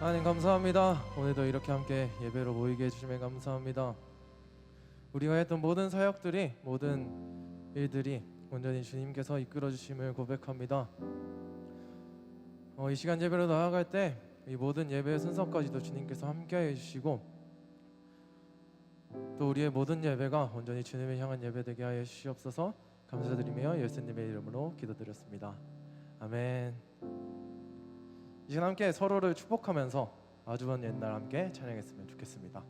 하나님 감사합니다. 오늘도 이렇게 함께 예배로 모이게 해주심에 감사합니다. 우리가 했던 모든 사역들이 모든 일들이 온전히 주님께서 이끌어 주심을 고백합니다. 어, 이 시간 예배로 나아갈 때 이 모든 예배의 순서까지도 주님께서 함께 해주시고 또 우리의 모든 예배가 온전히 주님을 향한 예배 되게 하여 주시옵소서 감사드리며 예수님의 이름으로 기도드렸습니다. 아멘. 이제 함께 서로를 축복하면서 아주 먼 옛날 함께 찬양했으면 좋겠습니다.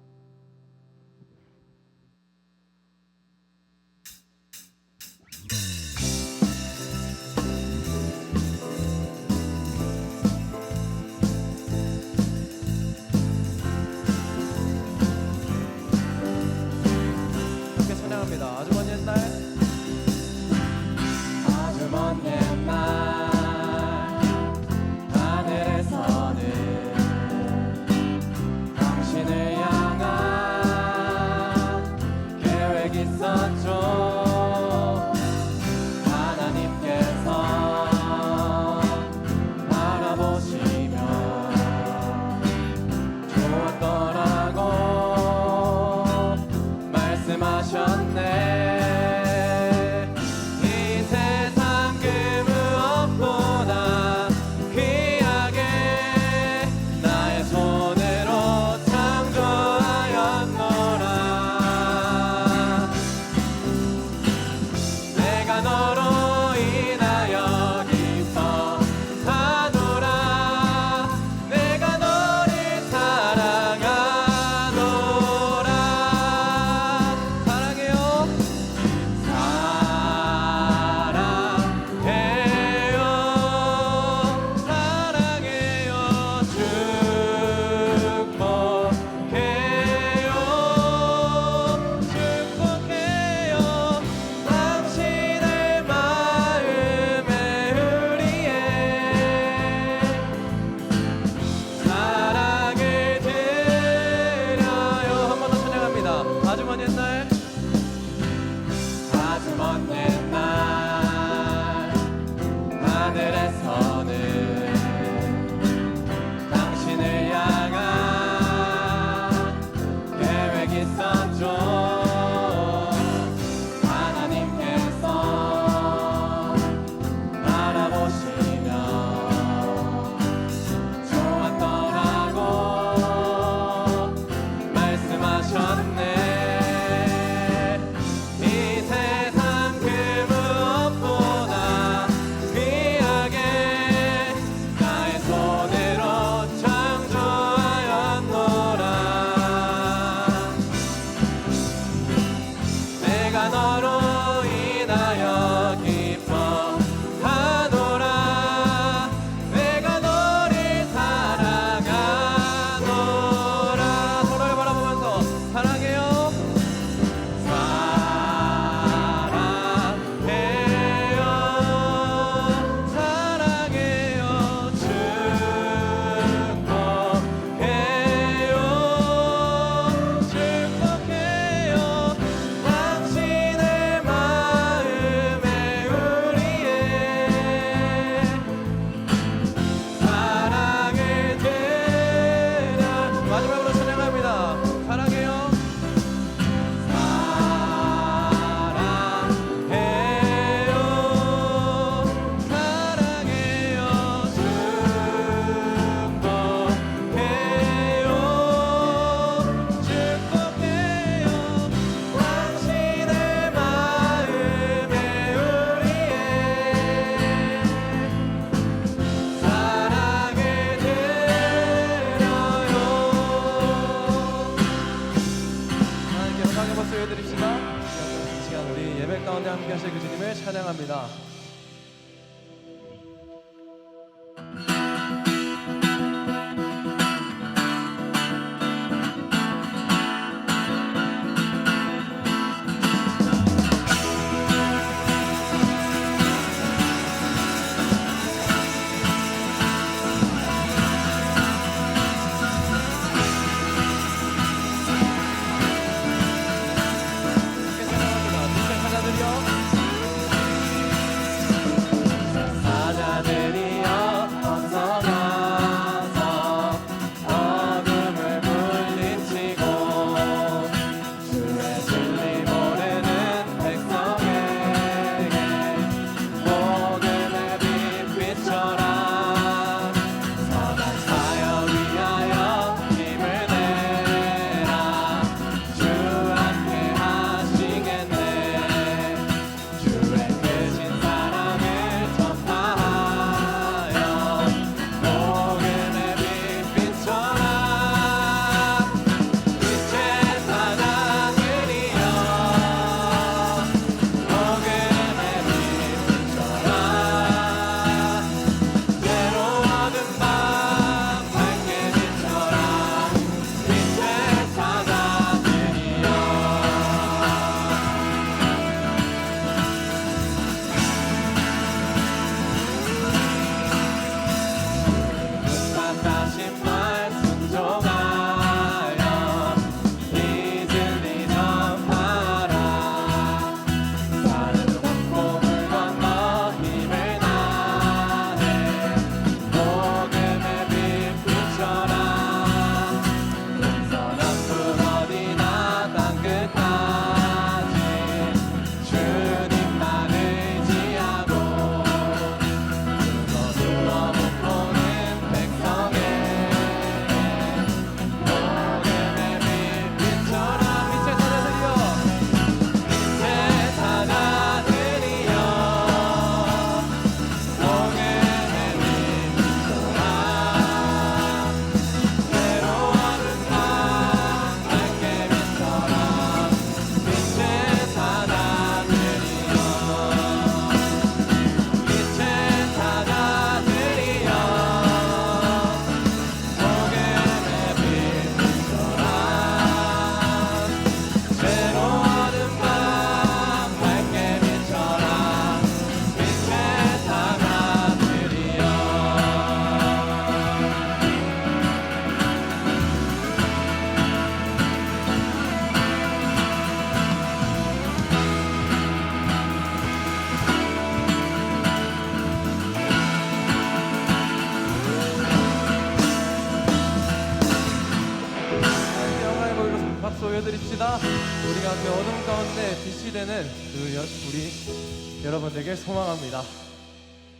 우리가 그 어둠 가운데 빛이 되는 그 여, 우리 여러분들에게 소망합니다.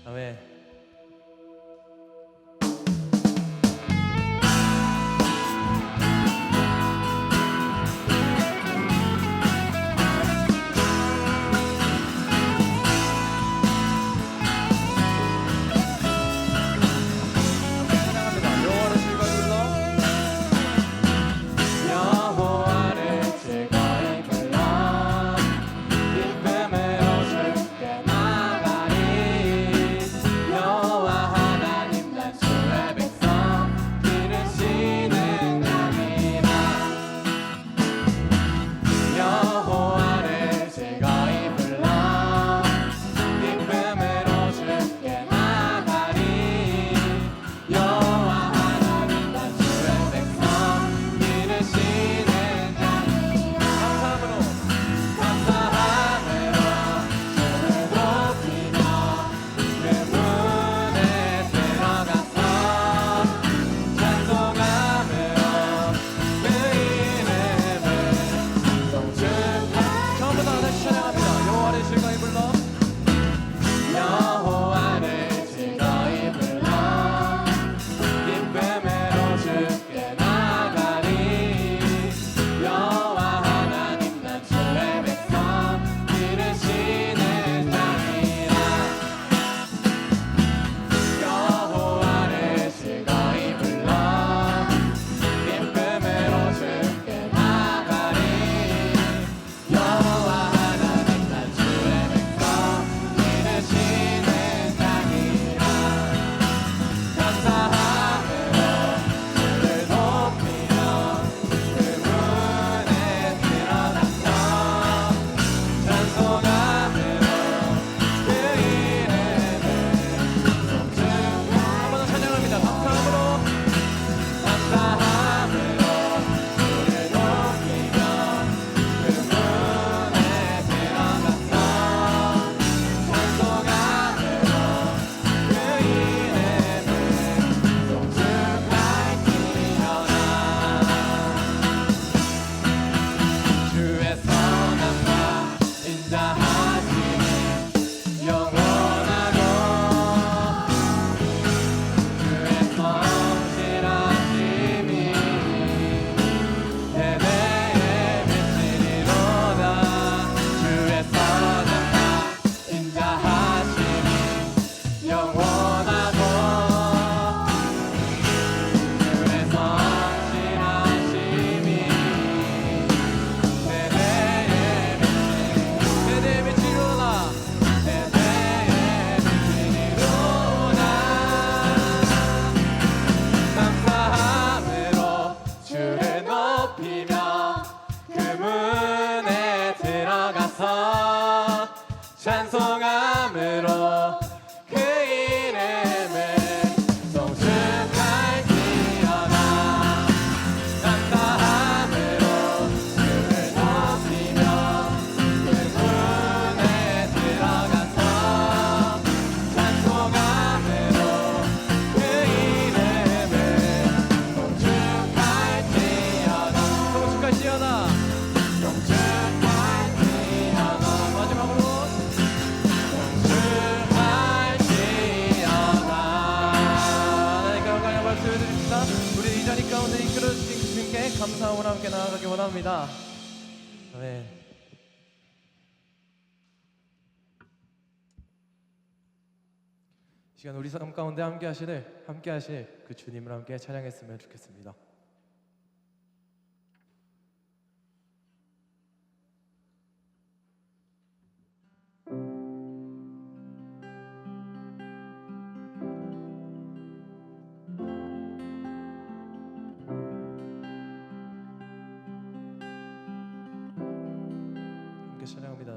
아멘. 찬송함으로 감사함을 함께 나아가길 원합니다. 아멘. 시간 우리 삶 가운데 함께 하시는 함께 하실 그 주님을 함께 찬양했으면 좋겠습니다.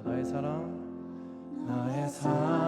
나의 사랑 나의 사랑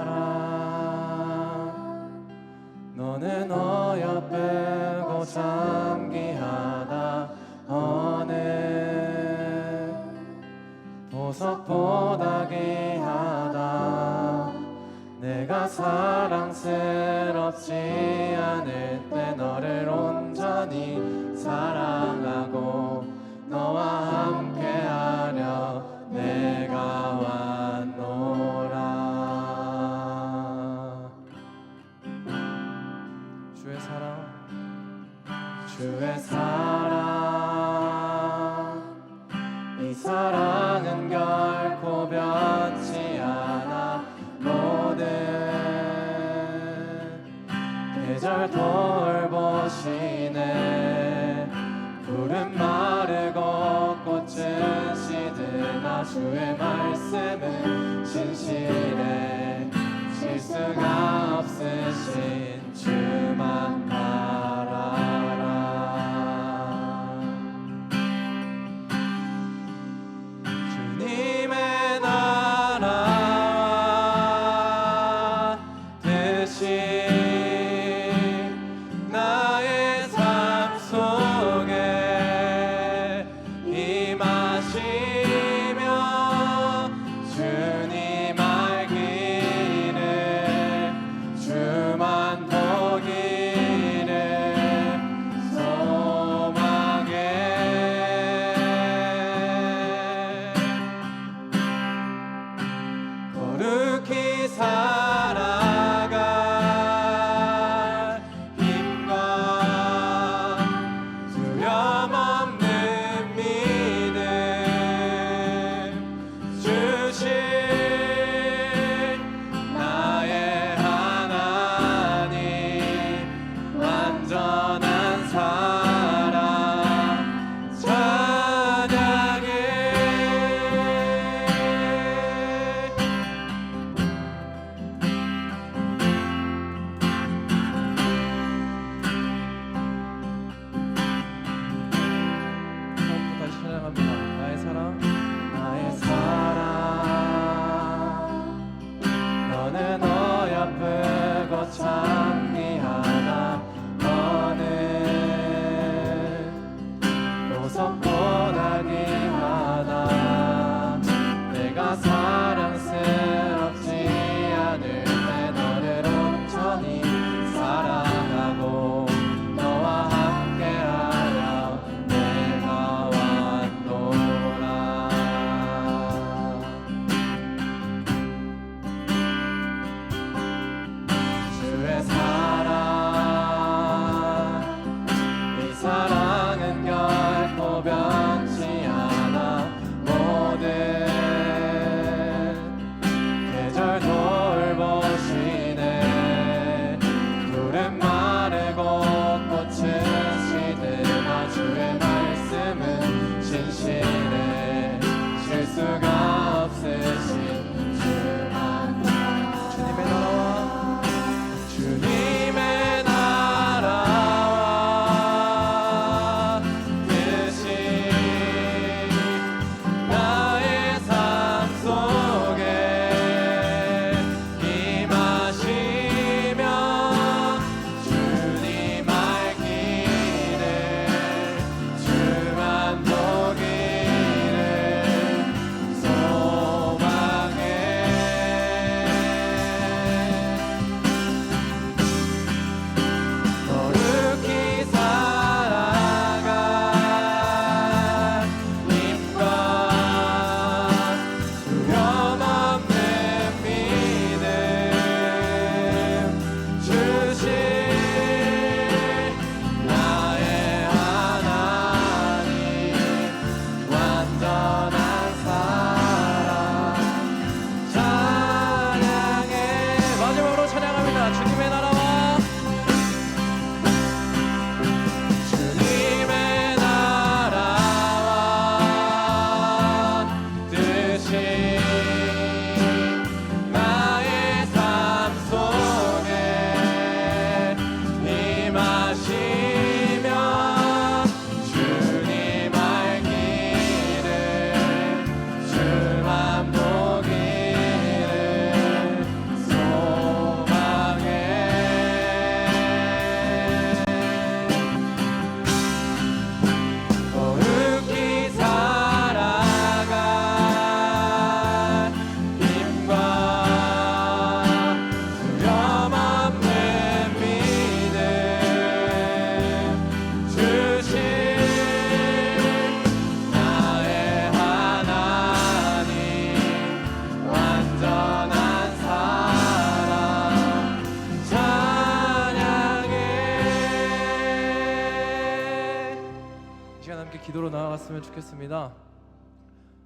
함께 기도로 나아갔으면 좋겠습니다.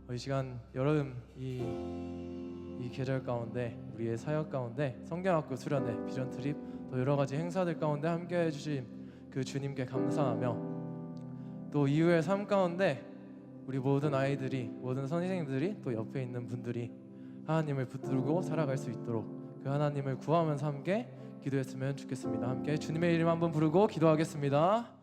어, 이 시간 여름 이, 이 계절 가운데 우리의 사역 가운데 성경학교 수련회 비전 트립 또 여러 가지 행사들 가운데 함께 해 주신 그 주님께 감사하며 또 이후의 삶 가운데 우리 모든 아이들이 모든 선생님들이 또 옆에 있는 분들이 하나님을 붙들고 살아갈 수 있도록 그 하나님을 구하면서 함께 기도했으면 좋겠습니다. 함께 주님의 이름 한번 부르고 기도하겠습니다.